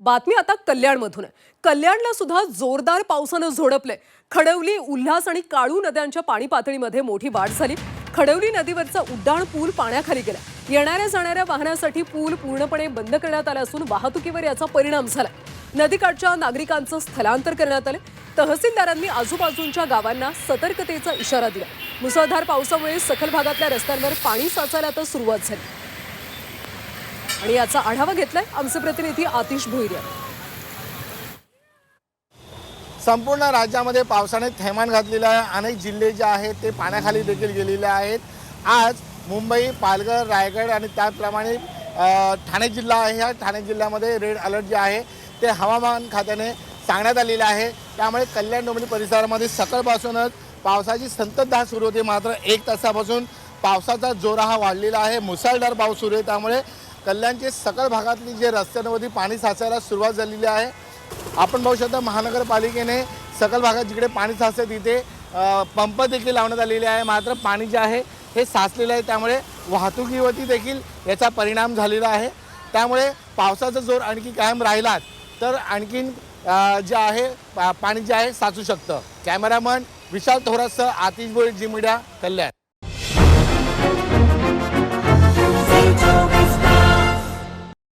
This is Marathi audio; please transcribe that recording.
बातमी आता कल्याणमधून आहे. कल्याणला सुद्धा जोरदार पावसानं झोडपलंय. खडवली उल्हास आणि काळू नद्यांच्या पाणी पातळीमध्ये मोठी वाढ झाली. खडवली नदीवरचा उड्डाण पूल पाण्याखाली गेला. येणाऱ्या जाणाऱ्या वाहनासाठी पूल पूर्णपणे बंद करण्यात आला असून वाहतुकीवर याचा परिणाम झाला नदीकाठच्या नागरिकांचं स्थलांतर करण्यात आलं तहसीलदारांनी आजूबाजूंच्या गावांना सतर्कतेचा इशारा दिला. मुसळधार पावसामुळे सखल भागातल्या रस्त्यांवर पाणी साचायला आता सुरुवात झाली. आणि याचा आढावा घेतलाय आमचे प्रतिनिधी आतिश भोईर. संपूर्ण राज्यामध्ये पावसाने थैमान घातलेलं आहे. अनेक जिल्हे जे आहेत ते पाण्याखाली देखील गेलेले आहेत. आज मुंबई पालघर रायगड आणि त्याचप्रमाणे ठाणे जिल्हा आहे. ह्या ठाणे जिल्ह्यामध्ये रेड अलर्ट जे आहे ते हवामान खात्याने सांगण्यात आलेले आहे. त्यामुळे कल्याण डोंबिवली परिसरामध्ये सकाळपासूनच पावसाची संततधार सुरू होती. मात्र एक तासापासून पावसाचा जोरा हा वाढलेला आहे. मुसळधार पाऊस सुरू आहे. त्यामुळे कल्याणचे सकल भागातली जे रस्त्यांवरती पाणी साचायला सुरुवात झालेली आहे. आपण पाहू शकता महानगरपालिकेने सकल भागात जिकडे पाणी साचते तिथे पंप देखील लावण्यात आलेले आहे. मात्र पाणी जे आहे हे साचलेलं आहे. त्यामुळे वाहतुकीवरती देखील याचा परिणाम झालेला आहे. त्यामुळे पावसाचा जोर आणखी कायम राहिला तर आणखीन जे आहे पा- पाणी जे आहे साचू शकतं. कॅमेरामन विशाल थोरासह आतिश बोळी जी मीडिया कल्याण.